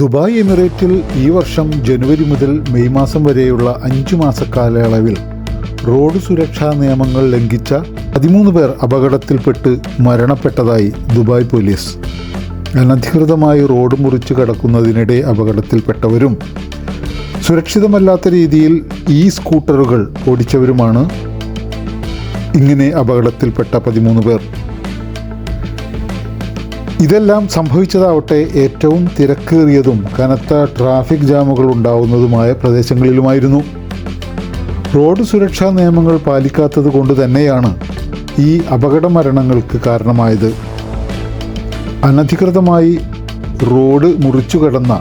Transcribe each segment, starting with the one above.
Dubai എമിറേറ്റിൽ ഈ വർഷം ജനുവരി മുതൽ മെയ് മാസം വരെയുള്ള അഞ്ചു മാസ കാലയളവിൽ റോഡ് സുരക്ഷാ നിയമങ്ങൾ ലംഘിച്ച പതിമൂന്ന് പേർ അപകടത്തിൽപ്പെട്ട് മരണപ്പെട്ടതായി ദുബായ് പോലീസ്. അനധികൃതമായി റോഡ് മുറിച്ച് കടക്കുന്നതിനിടെ അപകടത്തിൽപ്പെട്ടവരും സുരക്ഷിതമല്ലാത്ത രീതിയിൽ ഈ സ്കൂട്ടറുകൾ ഓടിച്ചവരുമാണ്. ഇങ്ങനെ അപകടത്തിൽപ്പെട്ട പതിമൂന്ന് പേർ. ഇതെല്ലാം സംഭവിച്ചതാവട്ടെ ഏറ്റവും തിരക്കേറിയതും കനത്ത ട്രാഫിക് ജാമുകൾ ഉണ്ടാവുന്നതുമായ പ്രദേശങ്ങളിലുമായിരുന്നു. റോഡ് സുരക്ഷാ നിയമങ്ങൾ പാലിക്കാത്തത് കൊണ്ട് തന്നെയാണ് ഈ അപകട മരണങ്ങൾക്ക് കാരണമായത്. അനധികൃതമായി റോഡ് മുറിച്ചു കടന്ന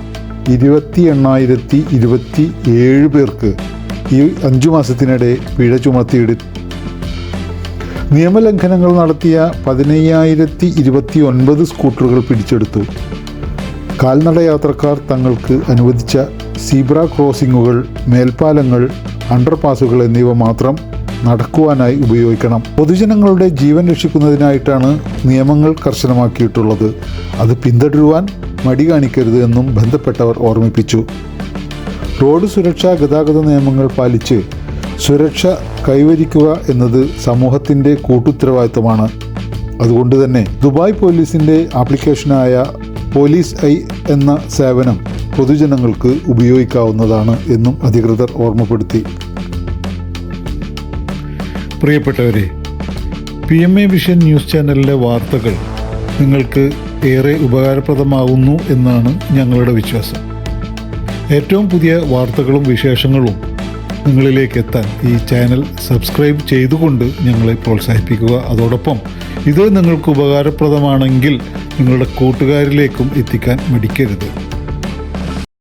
ഇരുപത്തി എണ്ണായിരത്തി ഇരുപത്തി ഏഴ് പേർക്ക് ഈ അഞ്ചു മാസത്തിനിടെ പിഴ ചുമത്തിയിട നിയമലംഘനങ്ങൾ നടത്തിയ പതിനയ്യായിരത്തി ഇരുപത്തി ഒൻപത് സ്കൂട്ടറുകൾ പിടിച്ചെടുത്തു. കാൽനട യാത്രക്കാർ തങ്ങൾക്ക് അനുവദിച്ച സീബ്ര ക്രോസിങ്ങുകൾ മേൽപ്പാലങ്ങൾ അണ്ടർപാസുകൾ എന്നിവ മാത്രം നടക്കുവാനായി ഉപയോഗിക്കണം. പൊതുജനങ്ങളുടെ ജീവൻ രക്ഷിക്കുന്നതിനായിട്ടാണ് നിയമങ്ങൾ കർശനമാക്കിയിട്ടുള്ളത്. അത് പിന്തുടരുവാൻ മടി കാണിക്കരുത് എന്നും ബന്ധപ്പെട്ടവർ ഓർമ്മിപ്പിച്ചു. റോഡ് സുരക്ഷാ ഗതാഗത നിയമങ്ങൾ പാലിച്ച് സുരക്ഷ കൈവരിക്കുക എന്നത് സമൂഹത്തിന്റെ കൂട്ടുത്തരവാദിത്തമാണ് അതുകൊണ്ട് തന്നെ ദുബായ് പോലീസിന്റെ ആപ്ലിക്കേഷനായ പോലീസ് ഐ എന്ന സേവനം പൊതുജനങ്ങൾക്ക് ഉപയോഗിക്കാവുന്നതാണ് എന്നും അധികൃതർ ഓർമ്മപ്പെടുത്തി. പ്രിയപ്പെട്ടവരെ P M A vision news ചാനലിലെ വാർത്തകൾ നിങ്ങൾക്ക് ഏറെ ഉപകാരപ്രദമാകുന്നു എന്നാണ് ഞങ്ങളുടെ വിശ്വാസം. ഏറ്റവും പുതിയ വാർത്തകളും വിശേഷങ്ങളും നിങ്ങളിലേക്ക് എത്താൻ ഈ ചാനൽ സബ്സ്ക്രൈബ് ചെയ്തുകൊണ്ട് ഞങ്ങളെ പ്രോത്സാഹിപ്പിക്കുക. അതോടൊപ്പം ഇത് നിങ്ങൾക്ക് ഉപകാരപ്രദമാണെങ്കിൽ നിങ്ങളുടെ കൂട്ടുകാരിലേക്കും എത്തിക്കാൻ മടിക്കരുത്.